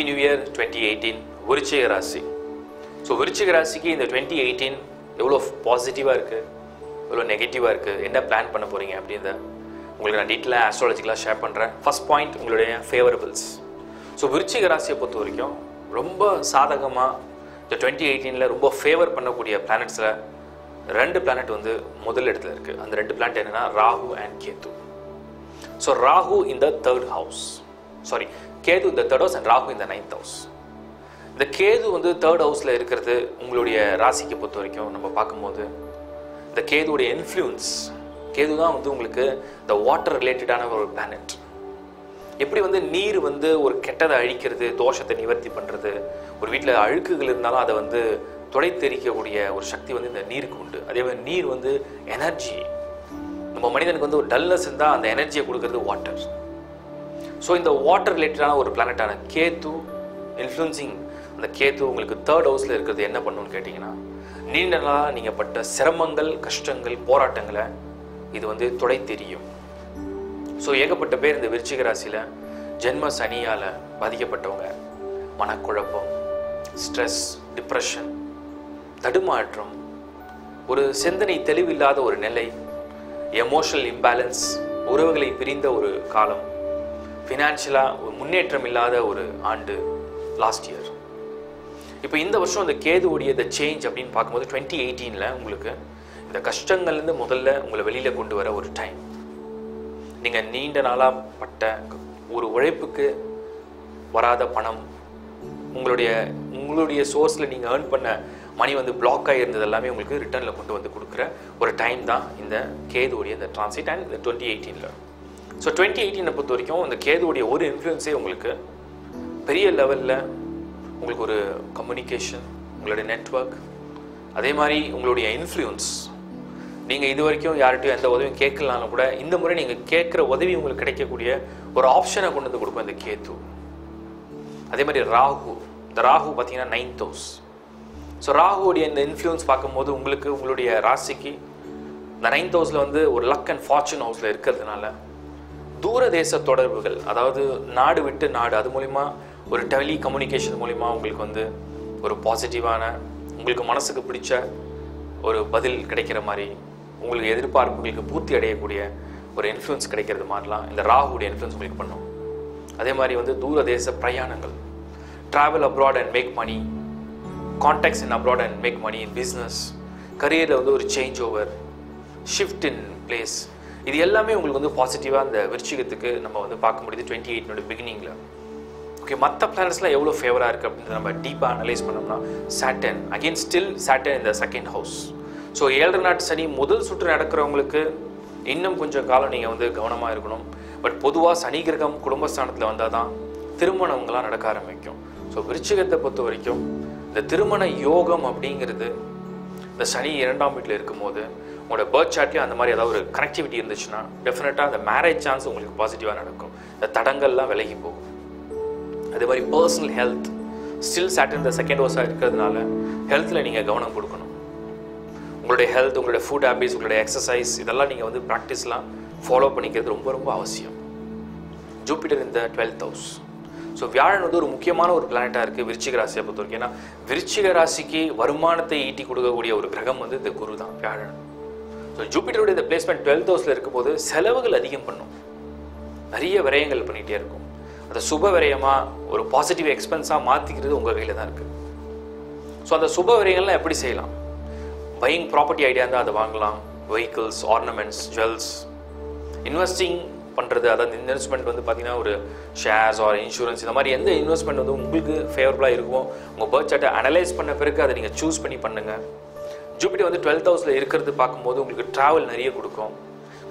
happy new year twenty eighteen விருச்சிக ராசி. So விருச்சிக ராசிக்கு இந்த டுவெண்ட்டி எயிட்டீன் எவ்வளோ பாசிட்டிவாக இருக்குது எவ்வளோ நெகட்டிவாக இருக்குது என்ன பிளான் பண்ண போகிறீங்க அப்படின்றத உங்களுக்கு நான் டீட்டெயிலாக ஆஸ்ட்ராலஜிக்கலாக ஷேர் பண்ணுறேன் ஃபஸ்ட் பாயிண்ட் உங்களுடைய ஃபேவரபிள்ஸ் ஸோ விருச்சிக ராசியை பொறுத்த வரைக்கும் ரொம்ப சாதகமாக இந்த டுவெண்ட்டி எயிட்டீனில் ரொம்ப ஃபேவர் பண்ணக்கூடிய பிளானட்ஸில் ரெண்டு பிளானட் வந்து முதல் இடத்துல இருக்குது அந்த ரெண்டு பிளானட் என்னென்னா Rahu and Ketu so Rahu in the third house sorry Ketu இந்த தேர்ட் ஹவுஸ் அண்ட் ராகு இந்த நைன்த் ஹவுஸ் இந்த கேது வந்து தேர்ட் ஹவுஸில் இருக்கிறது உங்களுடைய ராசிக்கு பொறுத்த வரைக்கும் நம்ம பார்க்கும்போது இந்த கேதுவுடைய இன்ஃப்ளூயன்ஸ் கேது தான் வந்து உங்களுக்கு இந்த வாட்டர் ரிலேட்டடான ஒரு பிளானட் எப்படி வந்து நீர் வந்து ஒரு கெட்டதை அழிக்கிறது தோஷத்தை நிவர்த்தி பண்ணுறது ஒரு வீட்டில் அழுக்குகள் இருந்தாலும் அதை வந்து துடைத்தெரிக்கக்கூடிய ஒரு சக்தி வந்து இந்த நீருக்கு உண்டு. அதே மாதிரி நீர் வந்து எனர்ஜி நம்ம மனிதனுக்கு வந்து ஒரு டல்னஸ் இருந்தால் அந்த எனர்ஜியை கொடுக்கறது வாட்டர் ஸோ இந்த வாட்டர் ரிலேட்டடான ஒரு பிளானட்டான கேத்து இன்ஃப்ளூன்சிங் அந்த கேத்து உங்களுக்கு தேர்ட் ஹவுஸில் இருக்கிறது என்ன பண்ணுன்னு கேட்டிங்கன்னா நீண்ட நாளாக நீங்கள் பட்ட சிரமங்கள் கஷ்டங்கள் போராட்டங்களை இது வந்து துடை தெரியும். ஸோ ஏகப்பட்ட பேர் இந்த விருச்சிக ராசியில் ஜென்ம சனியால் பாதிக்கப்பட்டவங்க. மனக்குழப்பம் ஸ்ட்ரெஸ் டிப்ரெஷன் தடுமாற்றம் ஒரு சிந்தனை தெளிவில்லாத ஒரு நிலை எமோஷனல் இம்பேலன்ஸ் உறவுகளை பிரிந்த ஒரு காலம். ஃபினான்ஷியலாக ஒரு முன்னேற்றம் இல்லாத ஒரு ஆண்டு லாஸ்ட் இயர் இப்போ இந்த வருஷம் இந்த கேதுவுடைய இந்த சேஞ்ச் அப்படின்னு பார்க்கும்போது டுவெண்ட்டி எயிட்டீனில் உங்களுக்கு இந்த கஷ்டங்கள்லேருந்து முதல்ல உங்களை வெளியில் கொண்டு வர ஒரு டைம் நீங்கள் நீண்ட நாளாக பட்ட ஒரு உழைப்புக்கு வராத பணம் உங்களுடைய உங்களுடைய சோர்ஸில் நீங்கள் ஏர்ன் பண்ண மணி வந்து பிளாக் ஆகியிருந்தது எல்லாமே உங்களுக்கு ரிட்டர்னில் கொண்டு வந்து கொடுக்குற ஒரு டைம் தான் இந்த கேதுவுடைய இந்த டிரான்சிட் அண்ட் இந்த டுவெண்ட்டி எயிட்டீனில் ஸோ டுவெண்ட்டி எயிட்டீனை பொறுத்த வரைக்கும் இந்த கேதுவுடைய ஒரு இன்ஃப்ளூயன்ஸே உங்களுக்கு பெரிய லெவலில் உங்களுக்கு ஒரு கம்யூனிகேஷன் உங்களுடைய நெட்ஒர்க் அதே மாதிரி உங்களுடைய இன்ஃப்ளூயன்ஸ் நீங்கள் இது வரைக்கும் யார்கிட்டையும் எந்த உதவியும் கேட்கலனாலும் கூட இந்த முறை நீங்கள் கேட்குற உதவி உங்களுக்கு கிடைக்கக்கூடிய ஒரு ஆப்ஷனை கொண்டு வந்து கொடுக்கும் இந்த கேத்து அதே மாதிரி ராகு. இந்த ராகு பார்த்தீங்கன்னா நைன்த் ஹவுஸ் ஸோ ராகுவுடைய இந்த இன்ஃப்ளூயன்ஸ் பார்க்கும்போது உங்களுக்கு உங்களுடைய ராசிக்கு இந்த நைன்த் ஹவுஸில் வந்து ஒரு லக் அண்ட் ஃபார்ச்சூன் ஹவுஸில் இருக்கிறதுனால தூரதேச தொடர்புகள் அதாவது நாடு விட்டு நாடு அது மூலிமா ஒரு டெலி கம்யூனிகேஷன் மூலிமா உங்களுக்கு வந்து ஒரு பாசிட்டிவான உங்களுக்கு மனசுக்கு பிடிச்ச ஒரு பதில் கிடைக்கிற மாதிரி உங்களுக்கு எதிர்பார்ப்புகளுக்கு பூர்த்தி அடையக்கூடிய ஒரு இன்ஃப்ளூயன்ஸ் கிடைக்கிறது மாதிரிலாம் இந்த ராகுடைய இன்ஃப்ளூயன்ஸ் உங்களுக்கு பண்ணும். அதே மாதிரி வந்து தூரதேச பிரயாணங்கள். Travel abroad and make money contacts in abroad and make money in business கரியரில் வந்து ஒரு change over shift in place இது எல்லாமே உங்களுக்கு வந்து பாசிட்டிவாக அந்த விருச்சிகத்துக்கு நம்ம வந்து பார்க்க முடியுது டுவெண்ட்டி எயிட்னோட பிகினிங்கில் ஓகே மற்ற பிளானட்ஸ்லாம் எவ்வளோ ஃபேவராக இருக்குது அப்படின்றத நம்ம டீப்பாக அனலைஸ் பண்ணோம்னா சாட்டன் அகெயின் ஸ்டில் சாட்டன் இந்த செகண்ட் ஹவுஸ் ஸோ ஏழரை நாட்டு சனி முதல் சுற்று நடக்கிறவங்களுக்கு இன்னும் கொஞ்சம் காலம் நீங்கள் வந்து கவனமாக இருக்கணும். பட் பொதுவாக சனி கிரகம் குடும்பஸ்தானத்தில் வந்தால் தான் திருமணங்கள்லாம் நடக்க ஆரம்பிக்கும். ஸோ விருச்சிகத்தை பொறுத்த வரைக்கும் இந்த திருமண யோகம் அப்படிங்கிறது இந்த சனி இரண்டாம் வீட்டில் இருக்கும்போது உங்களோட பேர்த் சார்ட்லேயும் அந்த மாதிரி ஏதாவது ஒரு கனெக்டிவிட்டி இருந்துச்சுன்னா டெஃபினட்டாக அந்த மேரேஜ் சான்ஸ் உங்களுக்கு பாசிட்டிவாக நடக்கும். இந்த தடங்கள்லாம் விலகி போகும். அதே மாதிரி பர்சனல் ஹெல்த் ஸ்டில் சாட்டர் இந்த செகண்ட் ஹவுஸாக இருக்கிறதுனால ஹெல்த்தில் நீங்கள் கவனம் கொடுக்கணும். உங்களுடைய ஹெல்த் உங்களுடைய ஃபுட் ஹேபிட்ஸ் உங்களுடைய எக்ஸசைஸ் இதெல்லாம் நீங்கள் வந்து ப்ராக்டிஸ்லாம் ஃபாலோ பண்ணிக்கிறது ரொம்ப ரொம்ப அவசியம். ஜூபிட்டர் இந்த டுவெல்த் ஹவுஸ் ஸோ வியாழன் வந்து ஒரு முக்கியமான ஒரு பிளானட்டாக இருக்குது விருச்சிக ராசியை பொறுத்த வரைக்கும் ஏன்னா விருச்சிக ராசிக்கு வருமானத்தை ஈட்டி கொடுக்கக்கூடிய ஒரு கிரகம் வந்து இந்த குரு தான் வியாழன். ஸோ ஜூபிட்டருடைய இந்த பிளேஸ்மெண்ட் டுவெல்த் ஹவுஸில் இருக்கும்போது செலவுகள் அதிகம் பண்ணும். நிறைய விரயங்கள் பண்ணிகிட்டே இருக்கும். அந்த சுப விரயமாக ஒரு பாசிட்டிவ் எக்ஸ்பென்ஸாக மாற்றிக்கிறது உங்கள் கையில் தான் இருக்குது ஸோ அந்த சுப விரயங்கள்லாம் எப்படி செய்யலாம்? பையிங் ப்ராப்பர்ட்டி ஐடியா இருந்தால் அதை வாங்கலாம். வெஹிக்கிள்ஸ் ஆர்னமெண்ட்ஸ் ஜுவல்ஸ் இன்வெஸ்டிங் பண்ணுறது அதாவது இன்வெஸ்ட்மெண்ட் வந்து பார்த்தீங்கன்னா ஒரு ஷேர்ஸ் ஆர் இன்சூரன்ஸ் இந்த மாதிரி எந்த இன்வெஸ்ட்மெண்ட் வந்து உங்களுக்கு ஃபேவரபுளாக இருக்குமோ உங்கள் பர்த் சார்ட்டை அனலைஸ் பண்ண பிறகு அதை நீங்கள் சூஸ் பண்ணி பண்ணுங்கள் ஜூபிட்டர் வந்து டுவெல்த் ஹவுஸில் இருக்கிறது பார்க்கும்போது உங்களுக்கு ட்ராவல் நிறைய கொடுக்கும்.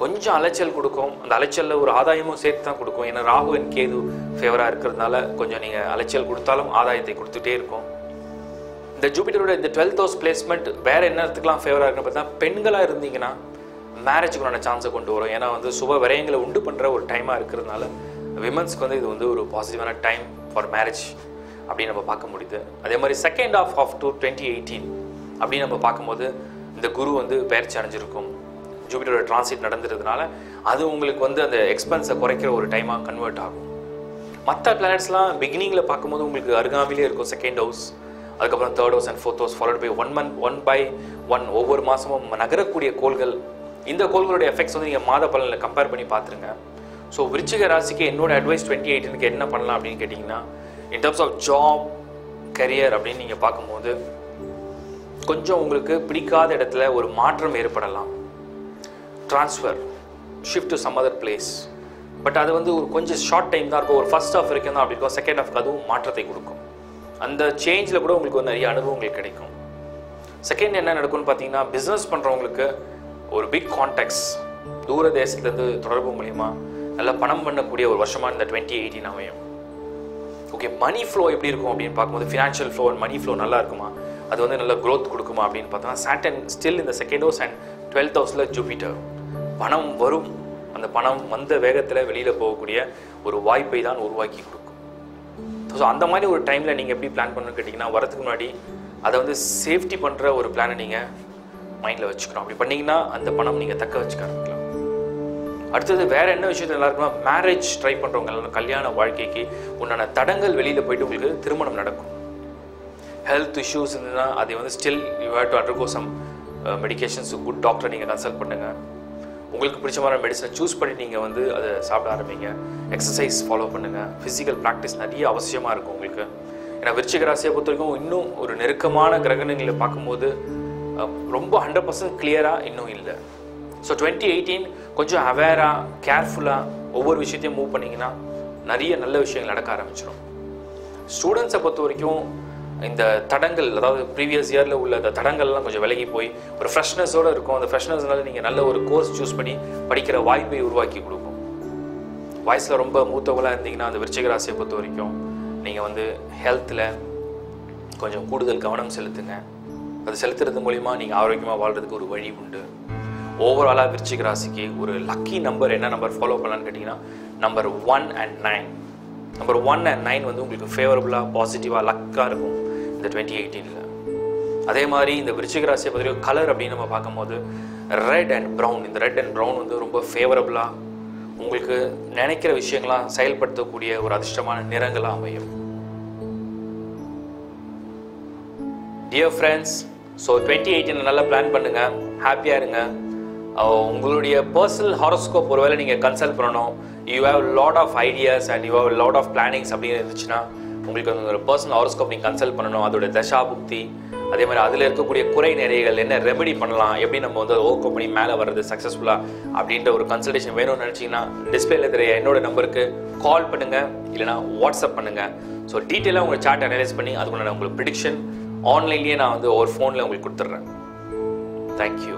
கொஞ்சம் அலைச்சல் கொடுக்கும். அந்த அலைச்சலில் ஒரு ஆதாயமும் சேர்த்து தான் கொடுக்கும். ஏன்னா ராகு அண்ட் கேது ஃபேவராக இருக்கிறதுனால கொஞ்சம் நீங்கள் அலைச்சல் கொடுத்தாலும் ஆதாயத்தை கொடுத்துட்டே இருக்கும். இந்த ஜூபிட்டரோட இந்த டுவெல்த் ஹவுஸ் பிளேஸ்மெண்ட் வேறு என்ன இடத்துக்குலாம் ஃபேவராக இருக்குன்னு பார்த்தா பெண்களாக இருந்தீங்கன்னா மேரேஜுக்குண்டான சான்ஸை கொண்டு வரும். ஏன்னா வந்து சுப விரயங்களை உண்டு பண்ணுற ஒரு டைமாக இருக்கிறதுனால விமன்ஸ்க்கு வந்து இது வந்து ஒரு பாசிட்டிவான டைம் ஃபார் மேரேஜ் அப்படின்னு நம்ம பார்க்க முடியுது. அதே மாதிரி second half of to twenty eighteen அப்படின்னு நம்ம பார்க்கும்போது இந்த குரு வந்து பயிற்சி அடைஞ்சிருக்கும். ஜூபிட்டரோட டிரான்சிட் நடந்துருதுனால அது உங்களுக்கு வந்து அந்த எக்ஸ்பென்ஸை குறைக்கிற ஒரு டைமாக கன்வெர்ட் ஆகும். மற்ற பிளானட்ஸ்லாம் பிகினிங்கில் பார்க்கும்போது உங்களுக்கு அருகாமையிலே இருக்கும் செகண்ட் ஹவுஸ் அதுக்கப்புறம் third house and fourth house followed by one month one by one ஒவ்வொரு மாதமும் நகரக்கூடிய கோள்கள். இந்த கோள்களுடைய எஃபெக்ட்ஸ் வந்து நீங்கள் மாத பலனில் கம்பேர் பண்ணி பார்த்துருங்க. ஸோ விருச்சிக ராசிக்கு என்னோட அட்வைஸ் டுவெண்ட்டி எயிட்டினுக்கு என்ன பண்ணலாம் அப்படின்னு கேட்டிங்கன்னா in terms of job career அப்படின்னு நீங்கள் பார்க்கும்போது கொஞ்சம் உங்களுக்கு பிடிக்காத இடத்துல ஒரு மாற்றம் ஏற்படலாம். Transfer shift to some other place but அது வந்து ஒரு கொஞ்சம் ஷார்ட் டைம் தான் இருக்கும். ஒரு ஃபர்ஸ்ட் ஆஃப் வரைக்கும் தான் அப்படி இருக்கும். செகண்ட் ஆஃப்க்கு அதுவும் மாற்றத்தை கொடுக்கும். அந்த சேஞ்சில் கூட உங்களுக்கு ஒரு நிறைய அனுபவங்கள் கிடைக்கும். செகண்ட் என்ன நடக்கும்னு பார்த்தீங்கன்னா பிஸ்னஸ் பண்ணுறவங்களுக்கு ஒரு பிக் கான்டாக்ட்ஸ் தூர தேசத்துலேருந்து தொடர்பு மூலிமா நல்லா பணம் பண்ணக்கூடிய ஒரு வருஷமாக இந்த டுவெண்ட்டி எயிட்டீன் அமையும். ஓகே மணி ஃப்ளோ எப்படி இருக்கும் அப்படின்னு பார்க்கும்போது financial flow and money flow நல்லா இருக்குமா? அது வந்து நல்ல க்ரோத் கொடுக்குமா அப்படின்னு பார்த்தோம்னா சாட்டன் ஸ்டில் இந்த செகண்ட் ஹவுஸ் அண்ட் டுவெல்த் ஹவுஸில் ஜூபிட்டர் பணம் வரும். அந்த பணம் வந்த வேகத்தில் வெளியில் போகக்கூடிய ஒரு வாய்ப்பை தான் உருவாக்கி கொடுக்கும். ஸோ அந்த மாதிரி ஒரு டைமில் நீங்கள் எப்படி பிளான் பண்ணணும்னு கேட்டிங்கன்னா வரதுக்கு முன்னாடி அதை வந்து சேஃப்டி பண்ணுற ஒரு பிளானை நீங்கள் மைண்டில் வச்சுக்கணும். அப்படி பண்ணிங்கன்னா அந்த பணம் நீங்கள் தக்க வச்சுக்க ஆரம்பிக்கலாம். அடுத்தது வேறு என்ன விஷயத்தில் நல்லா இருக்குன்னா மேரேஜ் ட்ரை பண்ணுறவங்க கல்யாண வாழ்க்கைக்கு உண்டான தடங்கள் வெளியில் போயிட்டு உங்களுக்கு திருமணம் நடக்கும். ஹெல்த் இஷ்யூஸ் இருந்ததுன்னா அதை வந்து still you have to undergo some medications good டாக்டரை நீங்கள் கன்சல்ட் பண்ணுங்கள் உங்களுக்கு பிடிச்சமான மெடிசனை சூஸ் பண்ணி நீங்கள் வந்து அதை சாப்பிட ஆரம்பிங்க. எக்ஸசைஸ் ஃபாலோ பண்ணுங்கள் ஃபிசிக்கல் ப்ராக்டிஸ் நிறைய அவசியமாக இருக்கும் உங்களுக்கு. ஏன்னா விருச்சிக ராசியை பொறுத்த வரைக்கும் இன்னும் ஒரு நெருக்கமான கிரகணங்களை பார்க்கும்போது ரொம்ப ஹண்ட்ரட் பர்சன்ட் கிளியராக இன்னும் இல்லை. ஸோ டுவெண்ட்டி எயிட்டீன் கொஞ்சம் அவேராக கேர்ஃபுல்லாக ஒவ்வொரு விஷயத்தையும் மூவ் பண்ணிங்கன்னா நிறைய நல்ல விஷயங்கள் நடக்க ஆரம்பிச்சிடும் ஸ்டூடெண்ட்ஸை பொறுத்த வரைக்கும் இந்த தடங்கள் அதாவது ப்ரீவியஸ் இயரில் உள்ள அந்த தடங்கள்லாம் கொஞ்சம் விலகி போய் ஒரு ஃப்ரெஷ்னஸோடு இருக்கும். அந்த ஃப்ரெஷ்னஸ்னால நீங்கள் நல்ல ஒரு கோர்ஸ் சூஸ் பண்ணி படிக்கிற வாய்ப்பை உருவாக்கி கொடுக்கும். வயசில் ரொம்ப மூத்தவங்களாக இருந்தீங்கன்னா அந்த விருச்சிக ராசியை பொறுத்த வரைக்கும் நீங்கள் வந்து ஹெல்த்தில் கொஞ்சம் கூடுதல் கவனம் செலுத்துங்க. அது செலுத்துறது மூலிமா நீங்கள் ஆரோக்கியமாக வாழ்கிறதுக்கு ஒரு வழி உண்டு. ஓவராலாக விருச்சிக ராசிக்கு ஒரு லக்கி நம்பர் என்ன நம்பர் ஃபாலோ பண்ணலான்னு கேட்டிங்கன்னா number one and nine number one and nine வந்து உங்களுக்கு ஃபேவரபுளாக பாசிட்டிவாக லக்காக இருக்கும் இந்த டுவெண்ட்டி எயிட்டீனில் அதே மாதிரி இந்த விருச்சிக ராசியை பற்றி கலர் அப்படின்னு நம்ம பார்க்கும்போது ரெட் அண்ட் ப்ரௌன் இந்த ரெட் அண்ட் ப்ரௌன் வந்து ரொம்ப ஃபேவரபுளாக உங்களுக்கு நினைக்கிற விஷயங்களாம் செயல்படுத்தக்கூடிய ஒரு அதிர்ஷ்டமான நிறங்களாக அமையும். Dear friends so twenty eighteen நல்லா பிளான் பண்ணுங்க ஹாப்பியாக இருங்க. உங்களுடைய பர்சனல் ஹாரோஸ்கோப் ஒருவேளை நீங்கள் கன்சல்ட் பண்ணணும் you have lot of ideas and you have lot of plannings அப்படின்னு இருந்துச்சுன்னா உங்களுக்கு அந்த ஒரு பர்சனல் ஹாரோஸ்கோப் நீங்கள் கன்சல்ட் பண்ணணும். அதோட தசா புக்தி அதே மாதிரி அதில் இருக்கக்கூடிய குறை நிறைகள் என்ன ரெமெடி பண்ணலாம் எப்படி நம்ம வந்து ஓவர் கம் பண்ணி மேலே வர்றது சக்ஸஸ்ஃபுல்லாக அப்படின்ற ஒரு கன்சல்டேஷன் வேணும்னு நினச்சிங்கன்னா டிஸ்பிளேல தெரிய என்னோட நம்பருக்கு கால் பண்ணுங்கள் இல்லைனா வாட்ஸ்அப் பண்ணுங்கள் ஸோ டீட்டெயிலாக உங்கள் சார்ட் அனலைஸ் பண்ணி அதுக்குள்ள உங்களுக்கு ப்ரிடிக்ஷன் ஆன்லைன்லேயே நான் வந்து ஒரு ஃபோனில் உங்களுக்கு கொடுத்துட்றேன். தேங்க்யூ